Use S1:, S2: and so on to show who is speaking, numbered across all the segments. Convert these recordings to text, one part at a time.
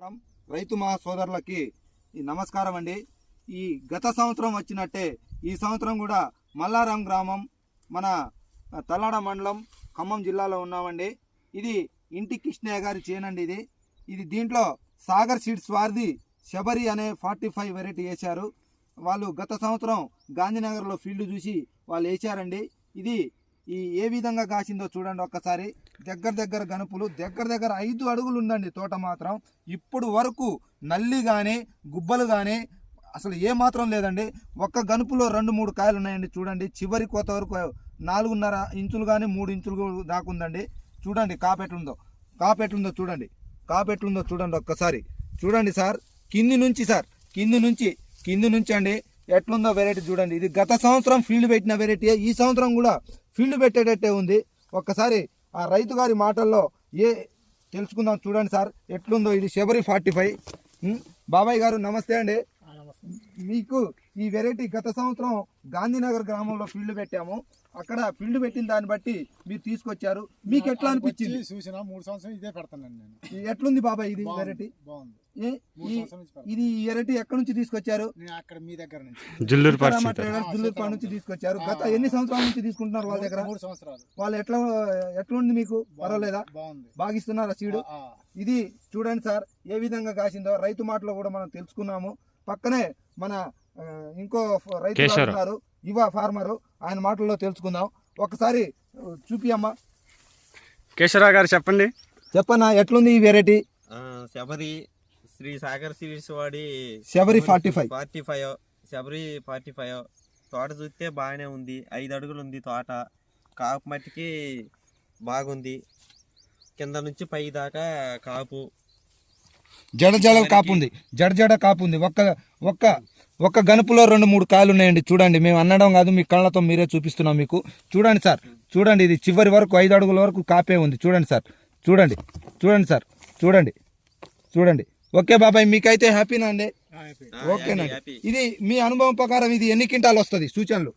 S1: నమస్కారం. రైతు మా సోదరులకి ఈ నమస్కారం అండి. ఈ గత సంవత్సరం వచ్చినట్టే ఈ సంవత్సరం కూడా మల్లారం గ్రామం మన తల్లాడ మండలం ఖమ్మం జిల్లాలో ఉన్నామండి. ఇది ఇంటి కృష్ణయ్య గారి చేయనండి ఇది. ఇది దీంట్లో సాగర్ సీడ్స్ వారిది శబరి అనే ఫార్టీ ఫైవ్ వెరైటీ వేశారు. వాళ్ళు గత సంవత్సరం గాంధీనగర్లో ఫీల్డ్ చూసి వాళ్ళు వేశారండి. ఇది ఈ ఏ విధంగా కాసిందో చూడండి ఒక్కసారి. దగ్గర దగ్గర గనుపులు దగ్గర దగ్గర ఐదు అడుగులు ఉందండి తోట మాత్రం. ఇప్పుడు వరకు నల్లి కానీ గుబ్బలు కానీ అసలు ఏ మాత్రం లేదండి. ఒక్క గనుపులో రెండు మూడు కాయలు ఉన్నాయండి చూడండి. చివరి కోత వరకు నాలుగున్నర ఇంచులు కానీ మూడు ఇంచులు దాకా ఉందండి. చూడండి కాపెట్లుందో కాపెట్లుందో చూడండి. కాపెట్లుందో చూడండి ఒక్కసారి. చూడండి సార్. కింది నుంచి సార్. కింది నుంచి. కింది నుంచి అండి. ఎట్లుందో వెరైటీ చూడండి. ఇది గత సంవత్సరం ఫీల్డ్ పెట్టిన వెరైటీ ఈ సంవత్సరం కూడా ఫీల్డ్ పెట్టేటట్టే ఉంది. ఒక్కసారి ఆ రైతు గారి మాటల్లో ఏ తెలుసుకుందాం చూడండి సార్. ఎట్లుందో ఇది శబరి ఫార్టీ ఫైవ్. బాబాయ్ గారు నమస్తే అండి. మీకు ఈ వెరైటీ గత సంవత్సరం గాంధీనగర్ గ్రామంలో ఫీల్డ్ పెట్టాము. అక్కడ ఫీల్డ్ పెట్టిన దాన్ని బట్టి మీరు తీసుకొచ్చారు. మీకు ఎట్లా అనిపించింది?
S2: చూసిన మూడు సంవత్సరం ఇదే పెడతానండి నేను.
S1: ఎట్లుంది బాబాయ్ ఇది వెరైటీ?
S2: బాగుంది.
S1: ఇది ఈ వెరైటీ ఎక్కడి నుంచి తీసుకొచ్చారు?
S2: నేను అక్కడ మీ దగ్గర నుంచి.
S3: జుల్లూరు
S1: తీసుకొచ్చారు. గత. ఎన్ని సంవత్సరాల నుంచి తీసుకుంటున్నారు వాళ్ళ దగ్గర?
S2: మూడు సంవత్సరాలు.
S1: వాళ్ళు ఎట్లా ఎట్లుంది మీకు? పర్వాలేదా?
S2: బాగుంది.
S1: బాగిస్తున్నారా సీడు. ఇది చూడండి సార్ ఏ విధంగా కాసిందో రైతు మాటలో కూడా మనం తెలుసుకున్నాము. పక్కనే మన ఇంకో రైతు. ఉన్నారు యువ ఫార్మర్ ఆయన మాటల్లో తెలుసుకుందాం. ఒకసారి చూపియమ్మా
S3: కేశవరావు గారు చెప్పండి.
S1: చెప్పన్నా ఎట్లుంది ఈ వెరైటీ
S4: ఆ, శబరి శ్రీ సాగర్ సిరీస్ వాడి
S1: Sabari forty five
S4: forty five Sabari forty five తోట చూస్తే బాగానే ఉంది. ఐదు అడుగులు ఉంది తోట. కాపు మట్టికి బాగుంది. కింద నుంచి పై దాకా కాపు.
S1: జడ జడ కాపు ఉంది జడ జడ కాపు ఉంది ఒక్క ఒక్క ఒక్క గనుపులో రెండు మూడు కాయలు ఉన్నాయండి. చూడండి మేము అనడం కాదు మీ కళ్ళతో మీరే చూపిస్తున్నాం మీకు. చూడండి సార్ చూడండి ఇది చివరి వరకు ఐదు అడుగుల వరకు కాపే ఉంది. చూడండి సార్ చూడండి చూడండి సార్ చూడండి చూడండి. ఓకే బాబాయ్ మీకైతే హ్యాపీనా అండి? ఓకేనండి. ఇది మీ అనుభవం ప్రకారం ఇది ఎన్ని క్వింటాలు వస్తుంది? సూచనలు.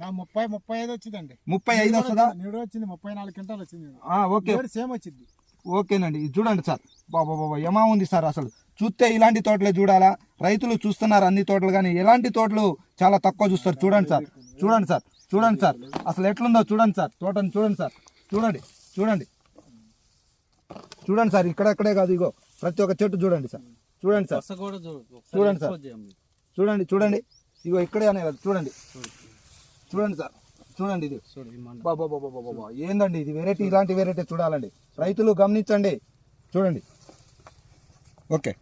S2: నా ముప్పై ముప్పై ఐదు వచ్చిందండి.
S1: ముప్పై ఐదు వస్తుందా?
S2: నీడు వచ్చింది ముప్పై నాలుగు క్వింటాలు వచ్చింది.
S1: ఆ, ఓకే.
S2: ఏడు సేమ్ వచ్చింది.
S1: ఓకేనండి ఇది చూడండి సార్ బాబా బాబా యమా ఉంది సార్ అసలు చూస్తే ఇలాంటి తోటలే చూడాలా రైతులు చూస్తున్నారు అన్ని తోటలు కానీ ఎలాంటి తోటలు చాలా తక్కువ చూస్తారు చూడండి సార్ చూడండి సార్ చూడండి సార్ అసలు ఎట్లుందో చూడండి సార్ తోటను చూడండి సార్ చూడండి చూడండి చూడండి సార్ ఇక్కడెక్కడే కాదు ఇగో ప్రతి ఒక్క చెట్టు చూడండి సార్ చూడండి సార్ చూడండి సార్ చూడండి చూడండి ఇగో ఇక్కడే అనే కాదు చూడండి చూడండి సార్ చూడండి ఇది. బాబా బాబా బాబా బాబా ఏందండి ఇది? వెరైటీ ఇలాంటి వెరైటీ చూడాలండి. రైతులు గమనించండి. చూడండి. ఓకే.